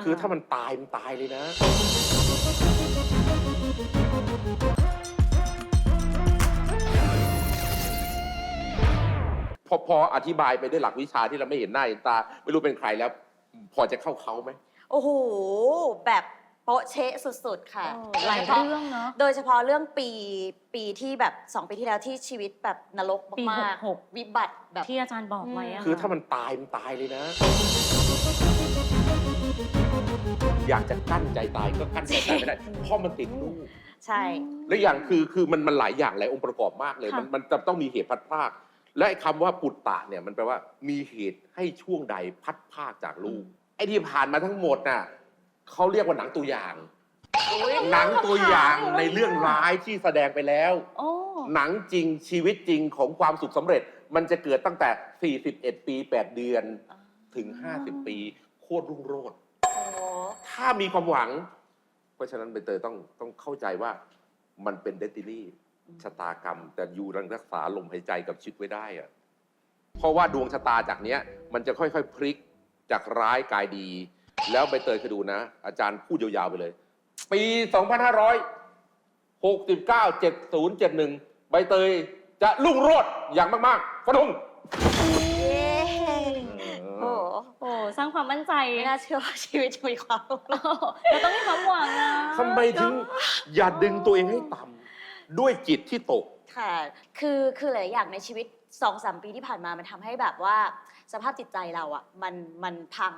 ะคือถ้ามันตายมันตายเลยนะ พอพออธิบายไปด้วยหลักวิชาที่เราไม่เห็นหน้าเห็นตา ไม่รู้เป็นใครแล้ว พอจะเข้าเขาไหม โอ้โห แบบโป๊ะเชะสุดๆค่ะเออหลายเรื่องเนาะโดยเฉพาะเรื่องปีปีที่แบบสองปีที่แล้วที่ชีวิตแบบนรกปีมากหกๆวิบัติแบบที่อาจารย์บอกไว้อะคือถ้ามันตายมันตายเลยนะ อยากจะกั้นใจตายก็กั้นใจตายไม่ได้เพราะมันติดลูก ใช่ และอย่างคือคือมันมันหลายอย่างหลายองค์ประกอบมากเลยมันมันจะต้องมีเหตุพัดพราก และไอ้คำว่าปุตตะเนี่ยมันแปลว่ามีเหตุให้ช่วงใดพัดพรากจากลูกไอ้ที่ผ่านมาทั้งหมดน่ะ เขาเรียกว่าหนังตัวอย่าง หนังตัวอย่างในเรื่องร้ายที่แสดงไปแล้ว โอ้หนังจริงชีวิตจริงของความสุขสำเร็จ มันจะเกิดตั้งแต่ 41 ปี 8 เดือนถึง 50 ปีโคตรรุ่งโรจน์โอ้โหถ้ามีความหวัง เพราะฉะนั้นใบเตยต้องต้องเข้าใจว่ามันเป็นเดตินี่ชะตากรรม แต่อยู่รังรักษาลมหายใจกับชีวิตไว้ได้อะเพราะว่าดวงชะตาจากเนี้ย มันจะค่อยๆ พลิกจากร้ายกลายดี แล้วใบเตยเคยดูนะ อาจารย์พูดยาวๆไปเลย ปี 2569 70 71 ใบเตยจะรุ่งโรจน์อย่างมากๆฟันธงเย้โอ้โหโอ้สร้างความมั่นใจไม่น่าเชื่อว่าชีวิตจะมีความเราต้องมีความหวังนะทำไมถึงอย่าดึงตัวเองให้ต่ำด้วยจิตที่ตก ค่ะ คือคือหลายอย่างในชีวิตสองสามปีที่ผ่านมามันทำให้แบบว่า สภาพจิตใจเราอะมันมันพัง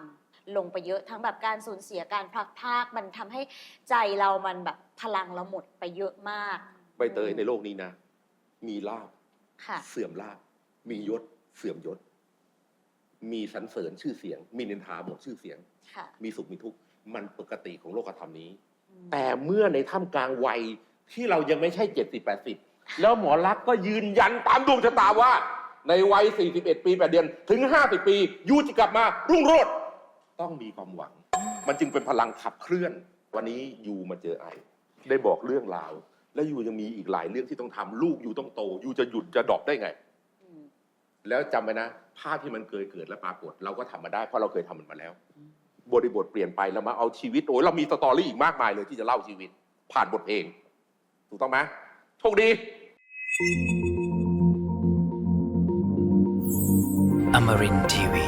ลงไปเยอะทั้งแบบการสูญเสียการพลักพรากมันทำให้ใจเรามันแบบพลังเราหมดไปเยอะมากใบเตยในโลกนี้นะ มีลาบค่ะ เสื่อมลาบ มียศ เสื่อมยศ มีสรรเสริญชื่อเสียง มีนินทาหมดชื่อเสียง ค่ะมีสุขมีทุกข์มันปกติของโลกธรรมนี้ อืมแต่เมื่อในท่ามกลางวัยที่เรายังไม่ใช่เจ็ดสิบแปดสิบแล้วหมอลักษณ์ก็ยืนยันตามดวงชะตาว่า ในวัย 41 ปี 8 เดือน ถึง 50 ปี ยูจะกลับมารุ่งโรจน์ ต้องมีความหวัง มันจึงเป็นพลังขับเคลื่อน วันนี้ยูมาเจอไอ ได้บอกเรื่องราว และยูยังมีอีกหลายเรื่องที่ต้องทำลูกยูต้องโตยูจะหยุดจะดรอปได้ไง อืม แล้วจำไว้นะ ภาพที่มันเคยเกิดและปรากฏ เราก็ทำมาได้เพราะเราเคยทำมันมาแล้ว บริบทเปลี่ยนไปแล้วมาเอาชีวิตโอ้ยเรามีสตอรี่อีกมากมายเลยที่จะเล่าชีวิต ผ่านบทเพลงถูกต้องไหมโชคดี Amarin Tiwi.